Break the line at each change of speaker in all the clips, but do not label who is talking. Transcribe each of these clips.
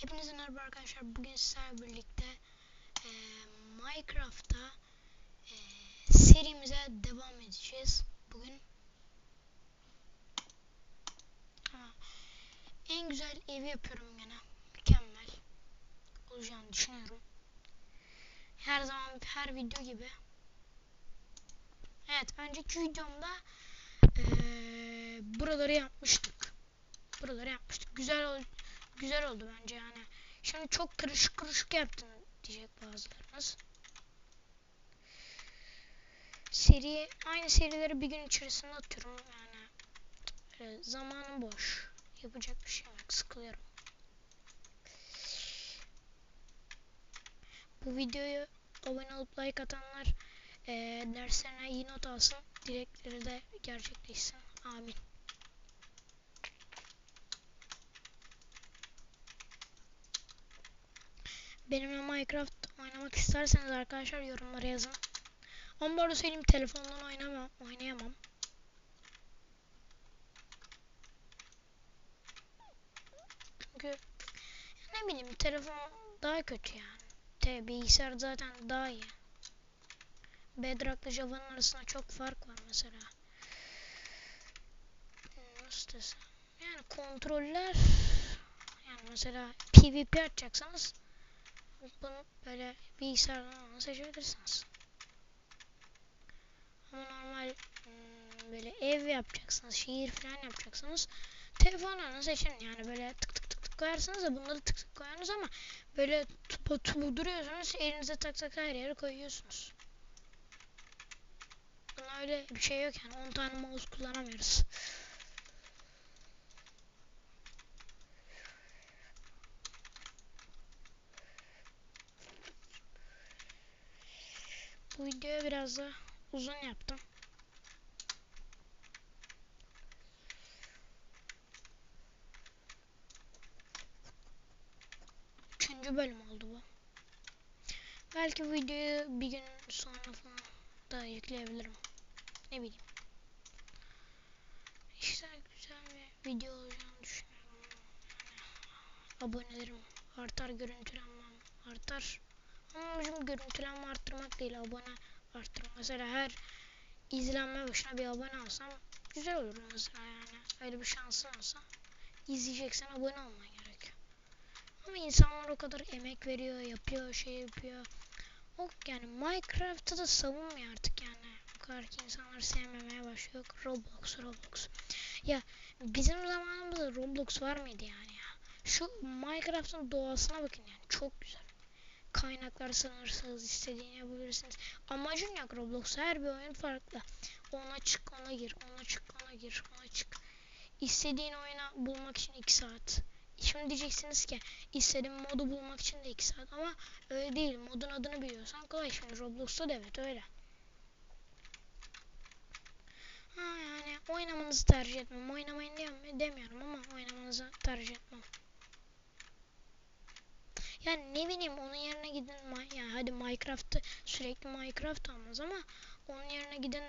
Hepinize merhaba arkadaşlar. Bugün sizlerle birlikte e, Minecraft'ta e, serimize devam edeceğiz. Bugün ha, en güzel evi yapıyorum gene. Mükemmel olacağını düşünüyorum. Her zaman her video gibi. Evet, önceki videomda e, buraları yapmıştık. Buraları yapmıştık. Güzel oldu güzel oldu bence yani. Şimdi çok kırışık kırışık yaptın diyecek bazılarınız. Seri aynı serileri bir gün içerisinde atıyorum yani. Böyle zamanım boş. Yapacak bir şey yok. Sıkılıyorum. Bu videoyu abone olup like atanlar e, derslerine iyi not alsın. Dilekleri de gerçekleşsin. Amin. Benimle Minecraft oynamak isterseniz arkadaşlar yorumlara yazın. Ama bu arada söyleyeyim telefondan oynamam, oynayamam. Çünkü ne bileyim telefon daha kötü yani. Te bilgisayar zaten daha iyi. Bedrock'la Java'nın arasında çok fark var mesela. Nasıl desem? Yani kontroller yani mesela PvP açacaksanız bunu böyle bilgisayardan seçebilirsiniz. Ama normal hmm, böyle ev yapacaksınız, şehir falan yapacaksınız. Telefonlarını seçin yani böyle tık tık tık tık koyarsınız da bunları tık tık koyarsınız ama böyle tuba tubu duruyorsunuz elinize tak tak her yere koyuyorsunuz. Buna öyle bir şey yok yani 10 tane mouse kullanamıyoruz. Bu videoyu biraz da uzun yaptım. Üçüncü bölüm oldu bu. Belki videoyu bir gün sonra falan da yükleyebilirim. Ne bileyim. İşte güzel bir video olacağını düşünüyorum. Yani abonelerim artar, görüntülenmem artar. Amacım görüntülenme arttırmak değil, abone arttırmak. Mesela her izlenme başına bir abone alsam güzel olur mesela yani. Öyle bir şansın olsa izleyeceksen abone olman gerekiyor. Ama insanlar o kadar emek veriyor, yapıyor, şey yapıyor. O yani Minecraft'ı da savunmuyor artık yani. O kadar ki insanlar sevmemeye başlıyor. Roblox, Roblox. Ya bizim zamanımızda Roblox var mıydı yani ya? Şu Minecraft'ın doğasına bakın yani çok güzel. Kaynaklar sınırsız, istediğini yapabilirsiniz. Amacın yok Roblox. Her bir oyun farklı. Ona çık, ona gir, ona çık, ona gir, ona çık. İstediğin oyuna bulmak için 2 saat. Şimdi diyeceksiniz ki istediğim modu bulmak için de 2 saat ama öyle değil. Modun adını biliyorsan kolay. Şimdi Roblox'ta da evet öyle. Ha yani oynamanızı tercih etmem. Oynamayın demiyorum ama oynamanızı tercih etmem. Yani ne bileyim onun yerine gidin yani hadi Minecraft'ı sürekli Minecraft olmaz ama onun yerine gidin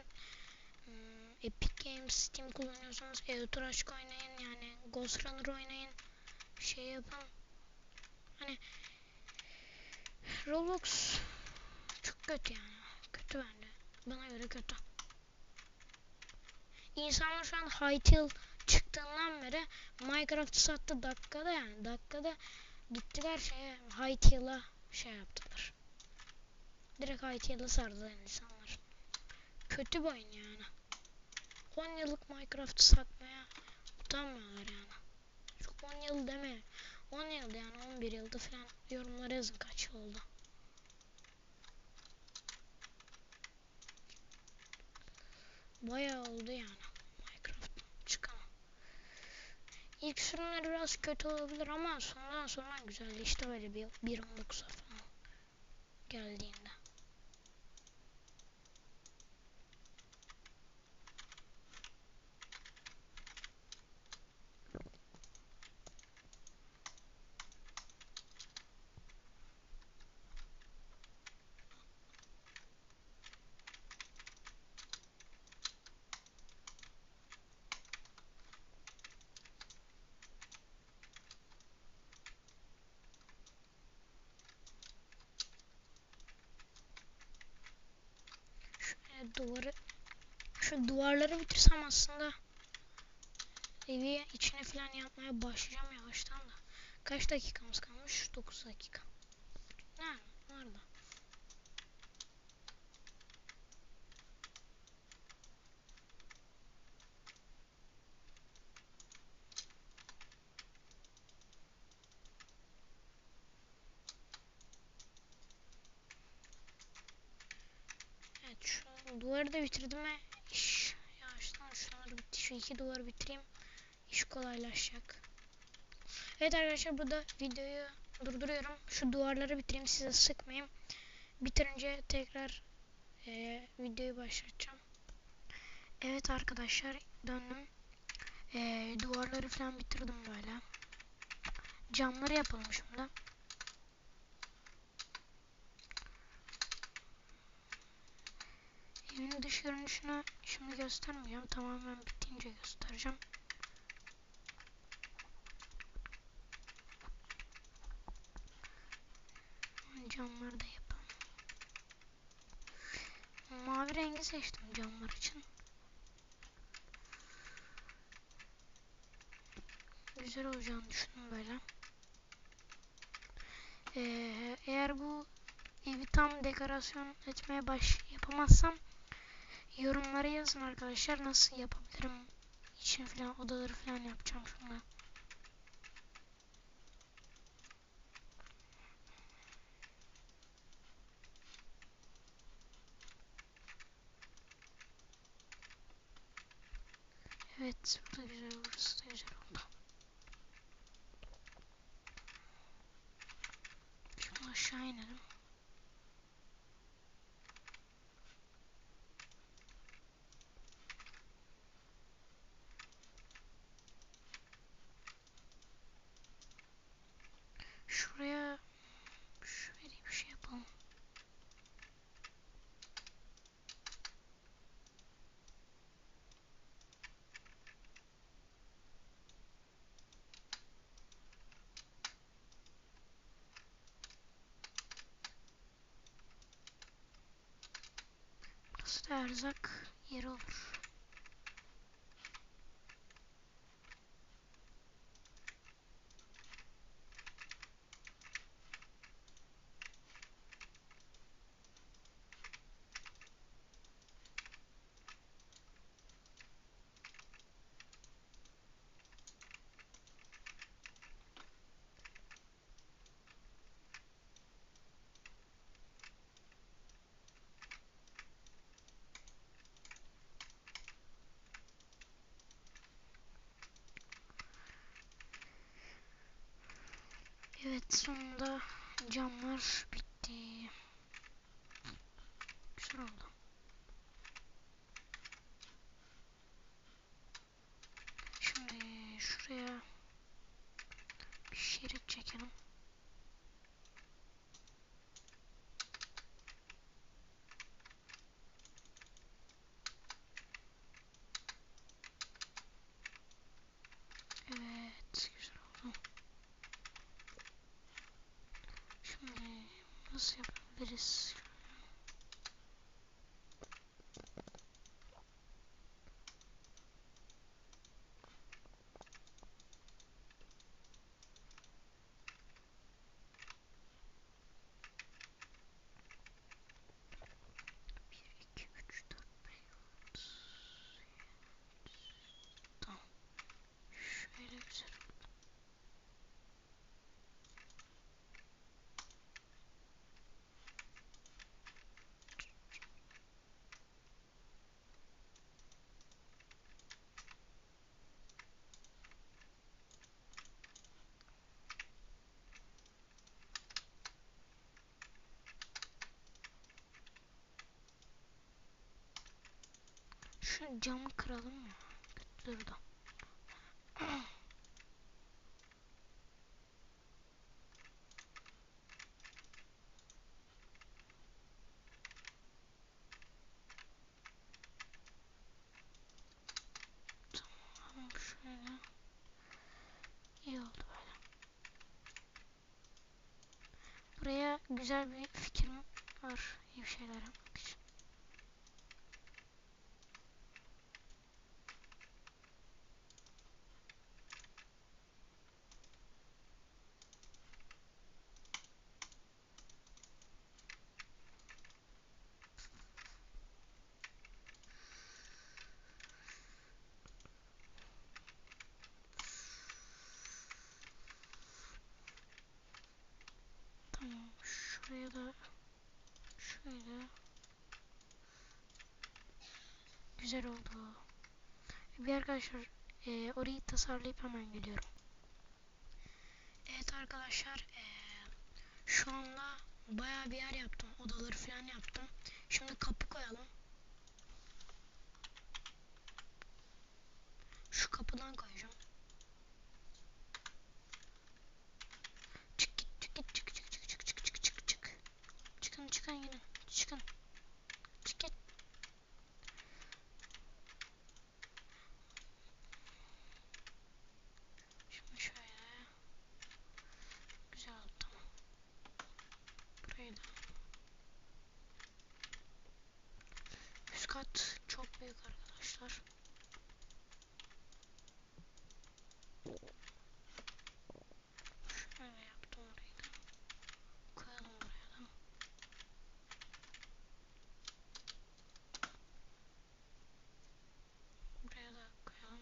hmm, Epic Games Steam kullanıyorsanız Eutrash oynayın yani Ghost Runner oynayın şey yapın. Hani Roblox çok kötü yani kötü bence bana göre kötü. İnsanlar şu an Hytale çıktığından beri Minecraft'ı sattı dakikada yani dakikada gittiler şeye Hytale'a şey yaptılar. Direkt Hytale'a sardılar insanlar. Kötü bir oyun yani. 10 yıllık Minecraft'ı satmaya utanmıyorlar yani. Çok 10 yıl deme. 10 yıl yani 11 yılda falan yorumlara yazın kaç yıl oldu. Bayağı oldu yani. İlk sürümleri biraz kötü olabilir ama sonradan sonra güzelleşti böyle bir 1.19'a falan geldiğinde. Duvarı şu duvarları bitirsem aslında evi içine falan yapmaya başlayacağım yavaştan da. Kaç dakikamız kalmış? 9 dakika. Ne var da. Evet şu duvarı da bitirdim ve iş yavaştan şunları bitti. Şu iki duvarı bitireyim. İş kolaylaşacak. Evet arkadaşlar burada videoyu durduruyorum. Şu duvarları bitireyim size sıkmayayım. Bitirince tekrar e, videoyu başlatacağım. Evet arkadaşlar döndüm. E, duvarları falan bitirdim böyle. Camları yapalım şimdi. Dış görünüşünü şimdi göstermeyeceğim. Tamamen bitince göstereceğim. Camları da yapalım. Mavi rengi seçtim camlar için. Güzel olacağını düşündüm böyle. Ee, eğer bu evi tam dekorasyon etmeye baş yapamazsam yorumlara yazın arkadaşlar nasıl yapabilirim için falan odaları falan yapacağım şimdi. Evet bu da güzel burası da güzel oldu. Şimdi aşağı inelim. Şuraya şöyle bir şey yapalım. Burası da erzak yeri olur. Evet sonunda camlar bitti. Güzel oldu. Şimdi şuraya bir şerit çekelim. Evet güzel oldu. Şimdi nasıl yapabiliriz? Şu camı kıralım. Kötü durdu. Güzel bir fikrim var. İyi bir şeyler yapmak için. Buraya da şöyle güzel oldu. Bir arkadaşlar e, orayı tasarlayıp hemen geliyorum. Evet arkadaşlar e, şu anda bayağı bir yer yaptım. Odaları falan yaptım. Şimdi kapı koyalım. Şu kapıdan koyacağım. Çıkın yine. Çıkın. Çık git. Şimdi şöyle. Güzel oldu tamam. Burayı da. Üst kat çok büyük arkadaşlar. Şöyle yaptım orayı da. Koyalım buraya da. Buraya da koyalım.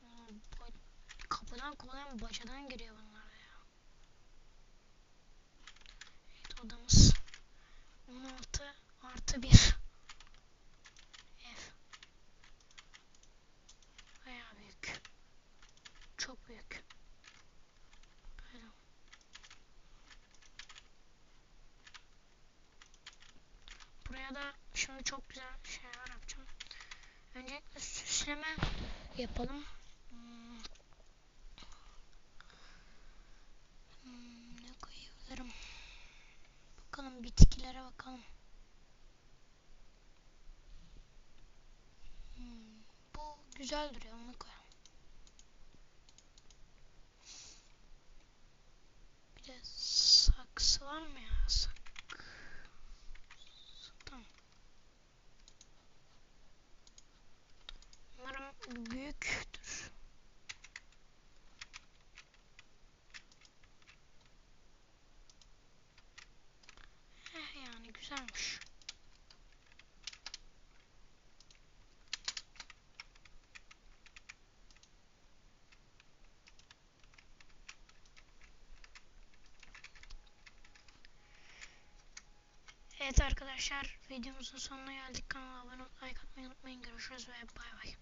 Hmm, bu- Kolan bacadan giriyor bunlar ya. Evet odamız 16 artı 1 ev. Bayağı büyük. Çok büyük. Buraya da şimdi çok güzel şeyler yapacağım. Öncelikle süsleme yapalım. Hmm. Hmm, ne koyabilirim? Bakalım bitkilere bakalım. Hmm, bu güzel duruyor onu koyalım. Bir de saksı var mı ya? Sak. Tamam. Umarım büyüktür. Eh yani güzelmiş. Evet arkadaşlar videomuzun sonuna geldik. Kanala abone olup like atmayı unutmayın. Görüşürüz ve bay bay.